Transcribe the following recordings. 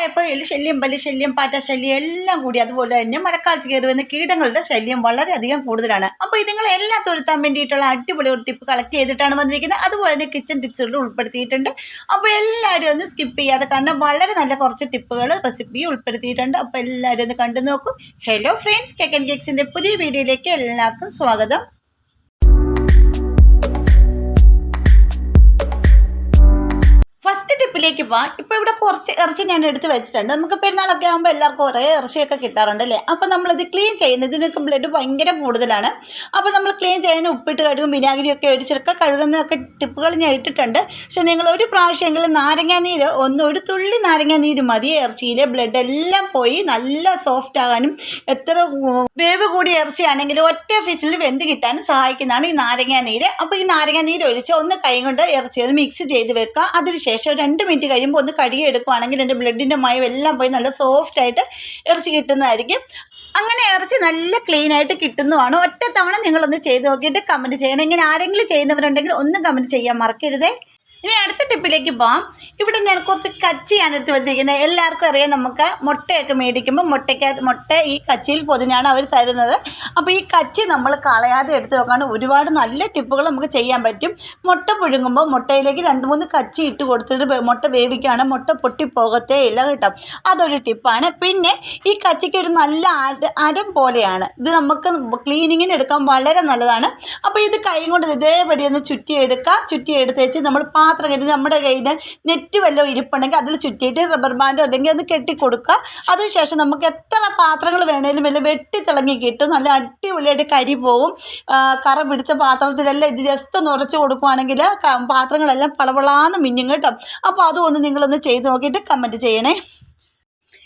ചൂടായപ്പോൾ എലി ശല്യം പല്ലി ശല്യം പാറ്റ ശല്യം എല്ലാം കൂടി അതുപോലെ തന്നെ മഴക്കാലത്ത് കയറി വന്ന കീടങ്ങളുടെ ശല്യം വളരെയധികം കൂടുതലാണ്. അപ്പോൾ ഇതുങ്ങളെല്ലാം തൊഴുത്താൻ വേണ്ടിയിട്ടുള്ള അടിപൊളി ഒരു ടിപ്പ് കളക്ട് ചെയ്തിട്ടാണ് വന്നിരിക്കുന്നത്. അതുപോലെ തന്നെ കിച്ചൺ ടിപ്സുകൾ ഉൾപ്പെടുത്തിയിട്ടുണ്ട്. അപ്പോൾ എല്ലാവരും ഒന്ന് സ്കിപ്പ് ചെയ്യാതെ കാരണം വളരെ നല്ല കുറച്ച് ടിപ്പുകൾ റെസിപ്പി ഉൾപ്പെടുത്തിയിട്ടുണ്ട്. അപ്പോൾ എല്ലാവരും ഒന്ന് കണ്ടു നോക്കും. ഹലോ ഫ്രണ്ട്സ് കെക്കൻ കേക്സിന്റെ പുതിയ വീഡിയോയിലേക്ക് എല്ലാവർക്കും സ്വാഗതം. ടിപ്പിലേക്ക് പോവാം. ഇപ്പോൾ ഇവിടെ കുറച്ച് ഇറച്ചി ഞാൻ എടുത്ത് വെച്ചിട്ടുണ്ട്. നമുക്ക് പെരുന്നാളൊക്കെ ആകുമ്പോൾ എല്ലാവർക്കും കുറേ ഇറച്ചിയൊക്കെ കിട്ടാറുണ്ട് അല്ലേ? അപ്പോൾ നമ്മളിത് ക്ലീൻ ചെയ്യുന്നത് ഇതിനൊക്കെ ബ്ലഡ് ഭയങ്കര കൂടുതലാണ്. അപ്പോൾ നമ്മൾ ക്ലീൻ ചെയ്യാൻ ഉപ്പിട്ട് കഴുകും വിനാഗിരിയൊക്കെ ഒഴിച്ചൊക്കെ കഴുകുന്നതൊക്കെ ടിപ്പുകൾ ഞാൻ ഇട്ടിട്ടുണ്ട്. പക്ഷേ നിങ്ങൾ ഒരു പ്രാവശ്യമെങ്കിലും നാരങ്ങാനീര് ഒന്ന് ഒരു തുള്ളി നാരങ്ങാനീര് മതി ഇറച്ചിയിലെ ബ്ലഡ് എല്ലാം പോയി നല്ല സോഫ്റ്റ് ആകാനും എത്ര വേവ് കൂടിയ ഇറച്ചിയാണെങ്കിൽ ഒറ്റ ഫിച്ചിൽ വെന്ത് കിട്ടാനും സഹായിക്കുന്നതാണ് ഈ നാരങ്ങാനീര് അപ്പോൾ ഈ നാരങ്ങാനീര് ഒഴിച്ച് ഒന്ന് കൈ കൊണ്ട് ഇറച്ചി ഒന്ന് മിക്സ് ചെയ്ത് വെക്കുക. അതിനുശേഷം രണ്ട് മിനിറ്റ് കഴിയുമ്പോൾ ഒന്ന് കഴുകി എടുക്കുവാണെങ്കിൽ എന്റെ ബ്ലഡിന്റെ മയം എല്ലാം പോയി നല്ല സോഫ്റ്റ് ആയിട്ട് ഇറച്ചി കിട്ടുന്നതായിരിക്കും. അങ്ങനെ ഇറച്ചി നല്ല ക്ലീൻ ആയിട്ട് കിട്ടുന്നതാണ്. ഒറ്റ തവണ നിങ്ങളൊന്ന് ചെയ്ത് നോക്കിയിട്ട് കമന്റ് ചെയ്യണം. ഇങ്ങനെ ആരെങ്കിലും ചെയ്യുന്നവരുണ്ടെങ്കിൽ ഒന്ന് കമന്റ് ചെയ്യാൻ മറക്കരുതേ. ഇനി അടുത്ത ടിപ്പിലേക്ക് പോവാം. ഇവിടെ ഞാൻ കുറച്ച് കച്ചിയാണ് എടുത്ത് വെച്ചിരിക്കുന്നത്. എല്ലാവർക്കും അറിയാം നമുക്ക് മുട്ടയൊക്കെ മേടിക്കുമ്പോൾ മുട്ടയ്ക്കകത്ത് മുട്ട ഈ കച്ചിയിൽ പൊതിഞ്ഞാണ് അവർ തരുന്നത്. അപ്പോൾ ഈ കച്ചി നമ്മൾ കളയാതെ എടുത്ത് നോക്കാണ് ഒരുപാട് നല്ല ടിപ്പുകൾ നമുക്ക് ചെയ്യാൻ പറ്റും. മുട്ട പുഴുങ്ങുമ്പോൾ മുട്ടയിലേക്ക് രണ്ട് മൂന്ന് കച്ചി ഇട്ട് കൊടുത്തിട്ട് മുട്ട വേവിക്കുകയാണ്. മുട്ട പൊട്ടിപ്പോകത്തേ ഇല്ല കേട്ടോ. അതൊരു ടിപ്പാണ് പിന്നെ ഈ കച്ചിക്ക് ഒരു നല്ല അര പോലെയാണ്. ഇത് നമുക്ക് ക്ലീനിങ്ങിന് എടുക്കാൻ വളരെ നല്ലതാണ്. അപ്പോൾ ഇത് കൈ കൊണ്ട് ഇതേപടി ഒന്ന് ചുറ്റിയെടുക്കുക ചുറ്റിയെടുത്ത് വെച്ച് നമ്മൾ പാത്രം കെട്ടി നമ്മുടെ കയ്യിൽ നെറ്റ് വല്ലതും ഇരിപ്പുണ്ടെങ്കിൽ അതിൽ ചുറ്റിയിട്ട് റബ്ബർ ബാൻഡോ അല്ലെങ്കിൽ ഒന്ന് കെട്ടി കൊടുക്കുക അതിനുശേഷം നമുക്ക് എത്ര പാത്രങ്ങൾ വേണേലും വല്ല വെട്ടി തിളങ്ങി കിട്ടും. നല്ല അടിപൊളിയായിട്ട് കരി പോകും. കറ പിടിച്ച പാത്രത്തിലെല്ലാം ഇത് ജസ്റ്റ് ഒന്ന് ഉറച്ച് കൊടുക്കുവാണെങ്കിൽ പാത്രങ്ങളെല്ലാം പളവളാന്ന് മിഞ്ഞും കേട്ടോ. അപ്പോൾ അതും ഒന്ന് നിങ്ങളൊന്ന് ചെയ്ത് നോക്കിയിട്ട് കമന്റ് ചെയ്യണേ.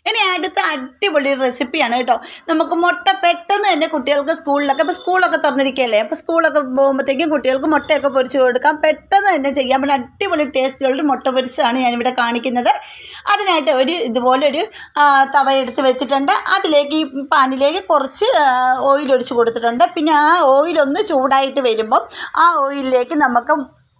ഇനി അടുത്ത അടിപൊളി റെസിപ്പിയാണ് കേട്ടോ. നമുക്ക് മുട്ട പെട്ടെന്ന് തന്നെ കുട്ടികൾക്ക് സ്കൂളിലൊക്കെ ഇപ്പോൾ സ്കൂളൊക്കെ തുറന്നിരിക്കുകയല്ലേ? അപ്പോൾ സ്കൂളൊക്കെ പോകുമ്പോഴത്തേക്കും കുട്ടികൾക്ക് മുട്ടയൊക്കെ പൊരിച്ച് കൊടുക്കാം. പെട്ടെന്ന് തന്നെ ചെയ്യാൻ പറ്റുന്ന അടിപൊളി ടേസ്റ്റിലുള്ള മുട്ട പൊരിച്ചാണ് ഞാനിവിടെ കാണിക്കുന്നത്. അതിനായിട്ട് ഒരു ഇതുപോലെ ഒരു തവ എടുത്ത് വെച്ചിട്ടുണ്ട്. അതിലേക്ക് ഈ പാനിലേക്ക് കുറച്ച് ഓയിൽ ഒഴിച്ച് കൊടുത്തിട്ടുണ്ട്. പിന്നെ ആ ഓയിലൊന്ന് ചൂടായിട്ട് വരുമ്പം ആ ഓയിലിലേക്ക് നമുക്ക്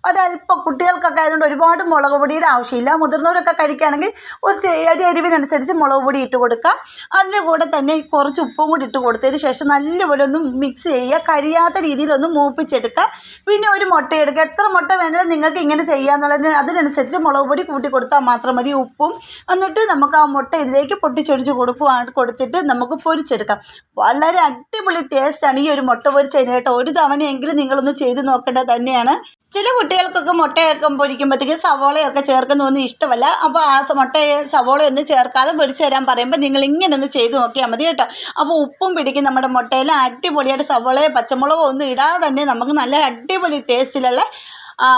ഒരല്പം കുട്ടികൾക്കൊക്കെ ആയതുകൊണ്ട് ഒരുപാട് മുളക് പൊടിയുടെ ആവശ്യമില്ല. മുതിർന്നവരൊക്കെ കഴിക്കുകയാണെങ്കിൽ ഒരു ചെറിയ എരിവിനനുസരിച്ച് മുളക് പൊടി ഇട്ട് കൊടുക്കുക. അതിന്റെ കൂടെ തന്നെ കുറച്ച് ഉപ്പും കൂടി ഇട്ട് കൊടുത്തതിന് ശേഷം നല്ലപോലെ ഒന്ന് മിക്സ് ചെയ്യുക. കരിയാത്ത രീതിയിലൊന്ന് മൂപ്പിച്ചെടുക്കുക. പിന്നെ ഒരു മുട്ട എടുക്കുക. എത്ര മുട്ട വേണമെങ്കിലും നിങ്ങൾക്ക് ഇങ്ങനെ ചെയ്യാന്നുള്ളതിന് അതിനനുസരിച്ച് മുളക് പൊടി കൂട്ടി കൊടുത്താൽ മാത്രം മതി ഉപ്പും. എന്നിട്ട് നമുക്ക് ആ മുട്ട ഇതിലേക്ക് പൊട്ടിച്ചൊടിച്ച് കൊടുക്കുവാണ് കൊടുത്തിട്ട് നമുക്ക് പൊരിച്ചെടുക്കാം. വളരെ അടിപൊളി ടേസ്റ്റാണ് ഈ ഒരു മുട്ട പൊരിച്ചതിന് കേട്ടോ ഒരു തവണയെങ്കിലും നിങ്ങളൊന്ന് ചെയ്ത് നോക്കേണ്ടത് തന്നെയാണ്. ചില കുട്ടികൾക്കൊക്കെ മുട്ടയൊക്കെ പൊരിക്കുമ്പോഴത്തേക്ക് സവോളയൊക്കെ ചേർക്കുന്നൊന്നും ഇഷ്ടമല്ല. അപ്പോൾ ആ മുട്ടയെ സവോളയൊന്നും ചേർക്കാതെ പൊരിച്ച് തരാൻ പറയുമ്പോൾ നിങ്ങൾ ഇങ്ങനെ ഒന്ന് ചെയ്ത് നോക്കിയാൽ മതി കേട്ടോ. അപ്പോൾ ഉപ്പും പിടിക്കും നമ്മുടെ മുട്ടയിൽ അടിപൊളിയായിട്ട് സവോളയോ പച്ചമുളകോ ഒന്നും ഇടാതെ തന്നെ നമുക്ക് നല്ല അടിപൊളി ടേസ്റ്റിലുള്ള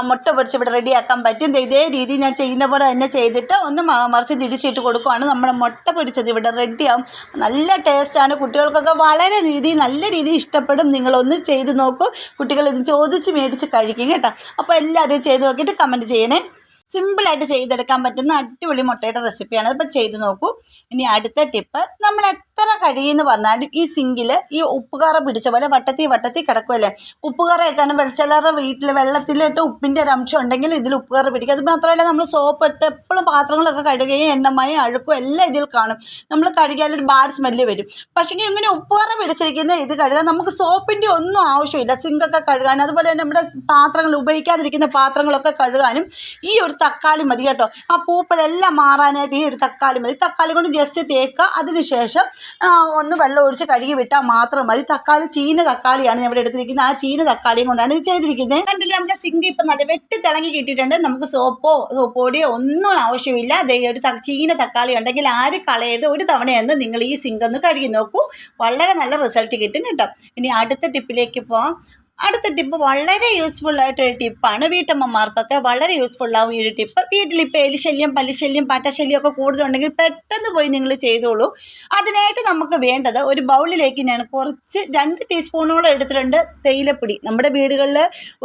മുട്ട പൊടിച്ച് ഇവിടെ റെഡിയാക്കാൻ പറ്റും. ഇതേ രീതി ഞാൻ ചെയ്യുന്ന പോലെ തന്നെ ചെയ്തിട്ട് ഒന്ന് മറിച്ച് തിരിച്ചിട്ട് കൊടുക്കുവാണ്. നമ്മുടെ മുട്ട പൊടിച്ചത് ഇവിടെ റെഡിയാവും. നല്ല ടേസ്റ്റാണ് കുട്ടികൾക്കൊക്കെ വളരെ രീതി നല്ല രീതി ഇഷ്ടപ്പെടും. നിങ്ങളൊന്ന് ചെയ്ത് നോക്കൂ. കുട്ടികൾ ഇത് ചോദിച്ച് മേടിച്ച് കഴിക്കും കേട്ടോ. അപ്പോൾ എല്ലാവരും ചെയ്ത് നോക്കിയിട്ട് കമന്റ് ചെയ്യണേ. സിമ്പിളായിട്ട് ചെയ്തെടുക്കാൻ പറ്റുന്ന അടിപൊളി മുട്ടയുടെ റെസിപ്പിയാണ്. അപ്പോൾ ചെയ്ത് നോക്കൂ. ഇനി അടുത്ത ടിപ്പ് നമ്മൾ എത്ര കഴിയുമെന്ന് പറഞ്ഞാലും ഈ സിങ്കിൽ ഈ ഉപ്പുകറ പിടിച്ച പോലെ വട്ടത്തി വട്ടത്തി കിടക്കുമല്ലേ ഉപ്പുകറയൊക്കെയാണ് വെള്ള ചിലരുടെ വീട്ടിൽ വെള്ളത്തിലിട്ട് ഉപ്പിന്റെ ഒരു അംശം ഉണ്ടെങ്കിൽ ഇതിൽ ഉപ്പുകറ പിടിക്കും. അത് മാത്രമല്ല നമ്മൾ സോപ്പ് ഇട്ട് എപ്പോഴും പാത്രങ്ങളൊക്കെ കഴുകുകയും എണ്ണമയും അഴുക്കും എല്ലാം ഇതിൽ കാണും. നമ്മൾ കഴുകിയാൽ ഒരു ബാഡ് സ്മെല്ല് വരും. പക്ഷേ ഇങ്ങനെ ഉപ്പുകറ പിടിച്ചിരിക്കുന്ന ഇത് കഴുകാൻ നമുക്ക് സോപ്പിന്റെ ഒന്നും ആവശ്യമില്ല. സിങ്കൊക്കെ കഴുകാനും അതുപോലെ തന്നെ നമ്മുടെ പാത്രങ്ങൾ ഉപയോഗിക്കാതിരിക്കുന്ന പാത്രങ്ങളൊക്കെ കഴുകാനും ഈ ഒരു തക്കാളി മതി കേട്ടോ. ആ പൂപ്പലെല്ലാം മാറാനായിട്ട് ഈ ഒരു തക്കാളി മതി. തക്കാളി കൊണ്ട് ജസ്റ്റ് തേക്കുക. അതിനുശേഷം ഒന്ന് വെള്ളം ഒഴിച്ച് കഴുകി വിട്ടാൽ മാത്രം മതി. തക്കാളി ചീന തക്കാളിയാണ് ഞാൻ ഇവിടെ എടുത്തിരിക്കുന്നത് ആ ചീന തക്കാളിയും കൊണ്ടാണ് ഇത് ചെയ്തിരിക്കുന്നത്. കണ്ടില്ലേ നമ്മുടെ സിങ്ക് ഇപ്പം നല്ല വെട്ടി തിളങ്ങി കിട്ടിയിട്ടുണ്ട്. നമുക്ക് സോപ്പോ പൊടിയോ ഒന്നും ആവശ്യമില്ല. ഒരു ചീന തക്കാളി ഉണ്ടെങ്കിൽ ആര് കളയരുത്? ഒരു തവണയെന്ന് നിങ്ങൾ ഈ സിങ്ക് ഒന്ന് കഴുകി നോക്കൂ. വളരെ നല്ല റിസൾട്ട് കിട്ടും കേട്ടോ. ഇനി അടുത്ത ടിപ്പിലേക്ക് പോവാം. അടുത്ത ടിപ്പ് വളരെ യൂസ്ഫുൾ ആയിട്ടൊരു ടിപ്പാണ് വീട്ടമ്മമാർക്കൊക്കെ വളരെ യൂസ്ഫുൾ ആവും ഈ ഒരു ടിപ്പ് വീട്ടിൽ ഇപ്പോൾ എലിശല്യം പല്ലിശല്യം പാറ്റശല്യം ഒക്കെ കൂടുതലുണ്ടെങ്കിൽ പെട്ടെന്ന് പോയി നിങ്ങൾ ചെയ്തോളൂ. അതിനായിട്ട് നമുക്ക് വേണ്ടത് ഒരു ബൗളിലേക്ക് ഞാൻ കുറച്ച് രണ്ട് ടീസ്പൂണോളം എടുത്തിട്ടുണ്ട് തേയിലപ്പൊടി. നമ്മുടെ വീടുകളിൽ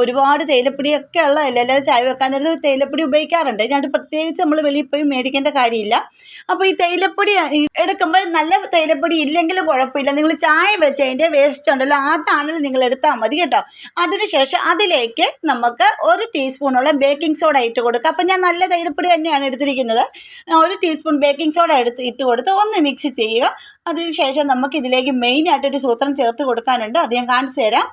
ഒരുപാട് തേയിലപ്പൊടിയൊക്കെ ഉള്ളതല്ലേ എല്ലാവരും ചായ വെക്കാൻ നേരത്ത് തേയിലപ്പൊടി ഉപയോഗിക്കാറുണ്ട്. ഞാൻ പ്രത്യേകിച്ച് നമ്മൾ വെളിയിൽ പോയി മേടിക്കേണ്ട കാര്യമില്ല. അപ്പോൾ ഈ തേയിലപ്പൊടി എടുക്കുമ്പോൾ നല്ല തേയിലപ്പൊടി ഇല്ലെങ്കിലും കുഴപ്പമില്ല. നിങ്ങൾ ചായ വെച്ചതിന്റെ വേസ്റ്റ് ഉണ്ടല്ലോ അതാണെങ്കിലും നിങ്ങൾ എടുത്താൽ മതി കേട്ടോ. കേട്ടോ അതിനുശേഷം അതിലേക്ക് നമുക്ക് ഒരു ടീസ്പൂണോളം ബേക്കിംഗ് സോഡ ഇട്ട് കൊടുക്കുക അപ്പം ഞാൻ നല്ല തൈരപ്പൊടി തന്നെയാണ് എടുത്തിരിക്കുന്നത്. ഒരു ടീസ്പൂൺ ബേക്കിംഗ് സോഡ എടുത്ത് ഇട്ട് കൊടുത്ത് ഒന്ന് മിക്സ് ചെയ്യുക. അതിനുശേഷം നമുക്ക് ഇതിലേക്ക് മെയിനായിട്ടൊരു സൂത്രം ചേർത്ത് കൊടുക്കാനുണ്ട്. അത് ഞാൻ കാണിച്ചു തരാം.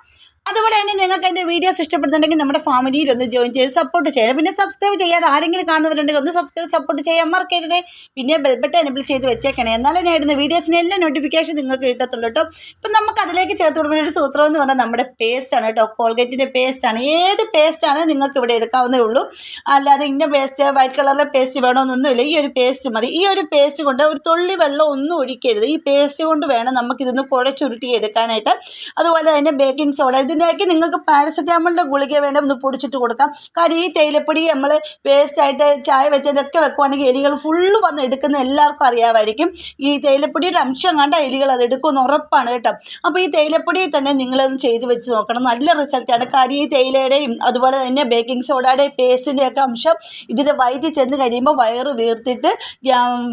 അതുപോലെ തന്നെ നിങ്ങൾക്ക് എന്റെ വീഡിയോസ് ഇഷ്ടപ്പെടുന്നുണ്ടെങ്കിൽ നമ്മുടെ ഫാമിലിയിൽ ഒന്ന് ജോയിൻ ചെയ്ത് സപ്പോർട്ട് ചെയ്യണം. പിന്നെ സബ്സ്ക്രൈബ് ചെയ്യാതെ ആരെങ്കിലും കാണുന്നവരുണ്ടെങ്കിൽ ഒന്ന് സബ്സ്ക്രൈബ് സപ്പോർട്ട് ചെയ്യാൻ മറക്കരുത്. പിന്നെ ബെൽബട്ട് എനബിൾ ചെയ്ത് വെച്ചേക്കണേ. എന്നാലും ഞാൻ ഇടുന്ന എല്ലാ നോട്ടിഫിക്കേഷൻ നിങ്ങൾക്ക് കിട്ടത്തുള്ളൂ കേട്ടോ ഇപ്പം നമുക്ക് അതിലേക്ക് ചേർത്ത് കൊടുക്കുന്ന ഒരു സൂത്രം എന്ന് പറഞ്ഞാൽ നമ്മുടെ പേസ്റ്റാണ് കേട്ടോ കോൾഗേറ്റിന്റെ പേസ്റ്റാണ് ഏത് പേസ്റ്റാണ് നിങ്ങൾക്ക് ഇവിടെ എടുക്കാവുന്നേ ഉള്ളൂ. അല്ലാതെ ഇന്ന പേസ്റ്റ് വൈറ്റ് കളറിലെ പേസ്റ്റ് വേണമെന്നൊന്നുമില്ല ഈ ഒരു പേസ്റ്റ് മതി. ഈ ഒരു പേസ്റ്റ് കൊണ്ട് ഒരു തുള്ളി വെള്ളം ഒന്നും ഒഴിക്കരുത്. ഈ പേസ്റ്റ് കൊണ്ട് വേണം നമുക്കിതൊന്ന് കുഴച്ചുരുട്ടി എടുക്കാനായിട്ട് അതുപോലെ തന്നെ ബേക്കിംഗ് സോഡ ഇതിന്റെയൊക്കെ നിങ്ങൾക്ക് പാരസെറ്റാമോളിന്റെ ഗുളിക വേണം ഒന്ന് പൊടിച്ചിട്ട് കൊടുക്കാം. കാര്യം ഈ തേയിലപ്പൊടി നമ്മൾ വേസ്റ്റായിട്ട് ചായ വെച്ചതൊക്കെ വെക്കുവാണെങ്കിൽ എലികൾ ഫുള്ള് വന്ന് എടുക്കുന്ന എല്ലാവർക്കും അറിയാമായിരിക്കും. ഈ തേയിലപ്പൊടിയുടെ അംശം കണ്ട എലികൾ അത് എടുക്കുമെന്ന് ഉറപ്പാണ് കേട്ടോ. അപ്പോൾ ഈ തേയിലപ്പൊടി തന്നെ നിങ്ങളത് ചെയ്ത് വെച്ച് നോക്കണം. നല്ല റിസൾട്ടാണ് കാര്യം ഈ തേയിലയുടെയും അതുപോലെ തന്നെ ബേക്കിംഗ് സോഡയുടെയും പേസ്റ്റിന്റെയൊക്കെ അംശം ഇതിന്റെ വയറ്റിൽ ചെന്ന് കഴിയുമ്പോൾ വയറ് വീർത്തിട്ട്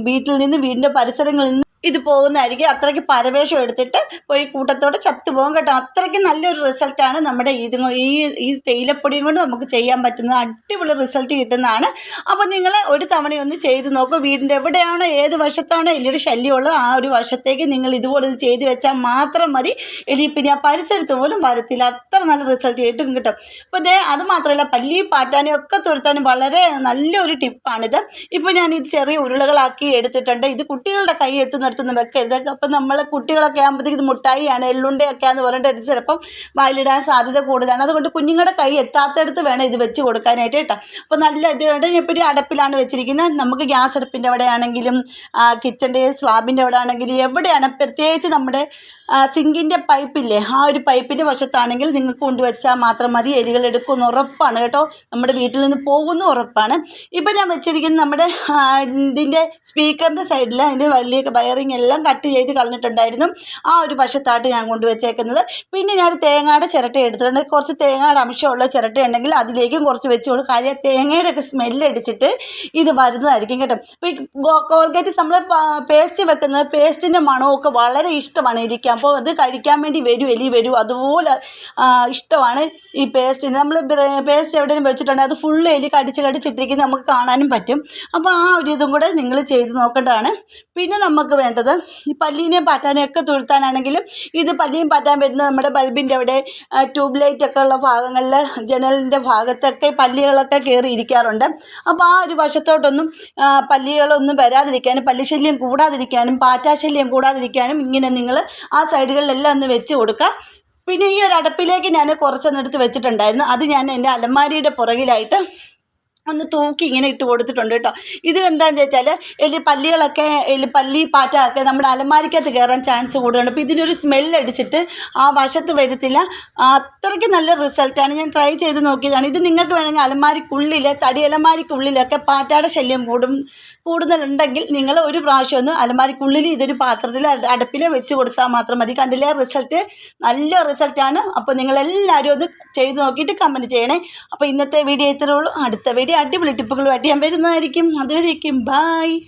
വീട്ടിൽ നിന്ന് വീടിന്റെ പരിസരങ്ങളിൽ നിന്ന് ഇത് പോകുന്നതായിരിക്കും. അത്രയ്ക്ക് പരവേഷം എടുത്തിട്ട് പോയി കൂട്ടത്തോടെ ചത്തുപോകും കേട്ടോ. അത്രയ്ക്ക് നല്ലൊരു റിസൾട്ടാണ് നമ്മുടെ ഇത് ഈ ഈ തേയിലപ്പൊടിയും കൊണ്ട് നമുക്ക് ചെയ്യാൻ പറ്റുന്നത്. അടിപൊളി റിസൾട്ട് കിട്ടുന്നതാണ്. അപ്പോൾ നിങ്ങൾ ഒരു തവണയൊന്ന് ചെയ്ത് നോക്കും. വീടിന്റെ എവിടെയാണോ ഏത് വശത്താണോ എലിയുടെ ശല്യമുള്ളത് ആ ഒരു വശത്തേക്ക് നിങ്ങൾ ഇതുപോലെ ഇത് ചെയ്ത് വെച്ചാൽ മാത്രം മതി. എലി പിന്നെ ആ പരിസരത്ത് പോലും വരത്തില്ല. അത്ര നല്ല റിസൾട്ട് കിട്ടും കിട്ടും. അപ്പോൾ ഇതേ അത് മാത്രമല്ല പല്ലി പാറ്റാനും ഒക്കെ തുരുത്താനും വളരെ നല്ലൊരു ടിപ്പാണിത് ഇപ്പോൾ ഞാൻ ഇത് ചെറിയ ഉരുളകളാക്കി എടുത്തിട്ടുണ്ട്. ഇത് കുട്ടികളുടെ കൈ എത്തുന്നിടത്തൊന്നും വെക്കരുത്. അപ്പം നമ്മൾ കുട്ടികളൊക്കെ ആകുമ്പോഴത്തേക്ക് മുട്ടായിയാണ് എള്ളുണ്ടയൊക്കെയാന്ന് പറഞ്ഞിട്ട് ചിലപ്പം വായിലിടാൻ സാധ്യത കൂടുതലാണ്. അതുകൊണ്ട് കുഞ്ഞുങ്ങളുടെ കൈ എത്താത്തടുത്ത് വേണം ഇത് വെച്ച് കൊടുക്കാനായിട്ട് കേട്ടോ. അപ്പോൾ നല്ല ഇതുകൊണ്ട് ഇപ്പോൾ അടപ്പിലാണ് വെച്ചിരിക്കുന്നത്. നമുക്ക് ഗ്യാസ് അടുപ്പിന്റെ അവിടെ ആണെങ്കിലും കിച്ചന്റെ സ്ലാബിന്റെ അവിടെ ആണെങ്കിലും എവിടെയാണ് പ്രത്യേകിച്ച് നമ്മുടെ സിങ്കിന്റെ പൈപ്പില്ലേ? ആ ഒരു പൈപ്പിന്റെ വശത്താണെങ്കിൽ നിങ്ങൾക്ക് കൊണ്ടുവച്ചാൽ മാത്രം മതി. എലികൾ എടുക്കുമെന്ന് ഉറപ്പാണ് കേട്ടോ. നമ്മുടെ വീട്ടിൽ നിന്ന് പോകുന്ന ഉറപ്പാണ്. ഇപ്പം ഞാൻ വെച്ചിരിക്കുന്നത് നമ്മുടെ ഇതിന്റെ സ്പീക്കറിന്റെ സൈഡിൽ അതിന്റെ വലിയ വയറിങ് എല്ലാം കട്ട് ചെയ്ത് കളഞ്ഞിട്ടുണ്ടായിരുന്നു. ആ ഒരു വശത്തായിട്ട് ഞാൻ കൊണ്ടുവച്ചേക്കുന്നത്. പിന്നെ ഞാൻ ഒരു തേങ്ങയുടെ ചിരട്ട എടുത്തിട്ടുണ്ട്. കുറച്ച് തേങ്ങയുടെ അംശമുള്ള ചിരട്ട ഉണ്ടെങ്കിൽ അതിലേക്കും കുറച്ച് വെച്ച് കൊടുക്കും. കാര്യം തേങ്ങയുടെ ഒക്കെ സ്മെല്ല് അടിച്ചിട്ട് ഇത് വരുന്നതായിരിക്കും കേട്ടോ. അപ്പോൾ ഈ കോൾഗേറ്റ് നമ്മൾ പേസ്റ്റ് വെക്കുന്നത് പേസ്റ്റിന്റെ മണമൊക്കെ വളരെ ഇഷ്ടമാണ് ഇരിക്കാൻ അപ്പോൾ അത് കഴിക്കാൻ വേണ്ടി വരും എലി വരും. അതുപോലെ ഇഷ്ടമാണ് ഈ പേസ്റ്റിന് നമ്മൾ പേസ്റ്റ് എവിടെയും വെച്ചിട്ടുണ്ടെങ്കിൽ അത് ഫുള്ള് എലി കടിച്ച് കടിച്ചിട്ടിരിക്കുന്നത് നമുക്ക് കാണാനും പറ്റും. അപ്പോൾ ആ ഒരു ഇതും കൂടെ നിങ്ങൾ ചെയ്ത് നോക്കേണ്ടതാണ്. പിന്നെ നമുക്ക് വേണ്ടത് ഈ പല്ലീനെയും പാറ്റാനെയും ഒക്കെ തുഴുത്താനാണെങ്കിലും ഇത് പല്ലിയും പാറ്റാൻ വരുന്നത് നമ്മുടെ ബൾബിന്റെ അവിടെ ട്യൂബ് ലൈറ്റ് ഒക്കെ ഉള്ള ഭാഗങ്ങളിൽ ജനലിന്റെ ഭാഗത്തൊക്കെ പല്ലികളൊക്കെ കയറി ഇരിക്കാറുണ്ട്. അപ്പോൾ ആ ഒരു വശത്തോട്ടൊന്നും പല്ലികളൊന്നും വരാതിരിക്കാനും പല്ലിശല്യം കൂടാതിരിക്കാനും പാറ്റാശല്യം കൂടാതിരിക്കാനും ഇങ്ങനെ നിങ്ങൾ ആ സൈഡുകളിലെല്ലാം ഒന്ന് വെച്ച് കൊടുക്കുക പിന്നെ ഈ ഒരു അടുപ്പിലേക്ക് ഞാൻ കുറച്ചൊന്ന് എടുത്ത് വെച്ചിട്ടുണ്ടായിരുന്നു. അത് ഞാൻ എന്റെ അലമാരിയുടെ പുറകിലായിട്ട് ഒന്ന് തൂക്കി ഇങ്ങനെ ഇട്ട് കൊടുത്തിട്ടുണ്ട് കേട്ടോ. ഇത് എന്താണെന്ന് വെച്ചാൽ എലി പല്ലികളൊക്കെ എലി പല്ലി പാറ്റൊക്കെ നമ്മുടെ അലമാരിക്കകത്ത് കയറാൻ ചാൻസ് കൂടുതലുണ്ട് അപ്പോൾ ഇതിനൊരു സ്മെല്ലടിച്ചിട്ട് ആ വശത്ത് വരത്തില്ല. അത്രയ്ക്ക് നല്ല റിസൾട്ടാണ് ഞാൻ ട്രൈ ചെയ്ത് നോക്കിയതാണ്. ഇത് നിങ്ങൾക്ക് വേണമെങ്കിൽ അലമാരിക്കുള്ളിൽ തടി അലമാരിക്കുള്ളിലൊക്കെ പാറ്റയുടെ ശല്യം കൂടും കൂടുതലുണ്ടെങ്കിൽ നിങ്ങൾ ഒരു പ്രാവശ്യം ഒന്ന് അലമാരിക്കുള്ളിൽ ഇതൊരു പാത്രത്തിൽ അട- അടുപ്പിൽ വെച്ച് കൊടുത്താൽ മാത്രം മതി. കണ്ടില്ലേ? റിസൾട്ട് നല്ല റിസൾട്ടാണ് അപ്പോൾ നിങ്ങളെല്ലാവരും ഒന്ന് ചെയ്ത് നോക്കിയിട്ട് കമന്റ് ചെയ്യണേ. അപ്പോൾ ഇന്നത്തെ വീഡിയോ ഇത്രയേ ഉള്ളൂ. അടുത്ത വീഡിയോ അടിപൊളി ടിപ്പുകളുമായിട്ട് ഞാൻ വരുന്നതായിരിക്കും. അതുവരേക്കും. ബായ്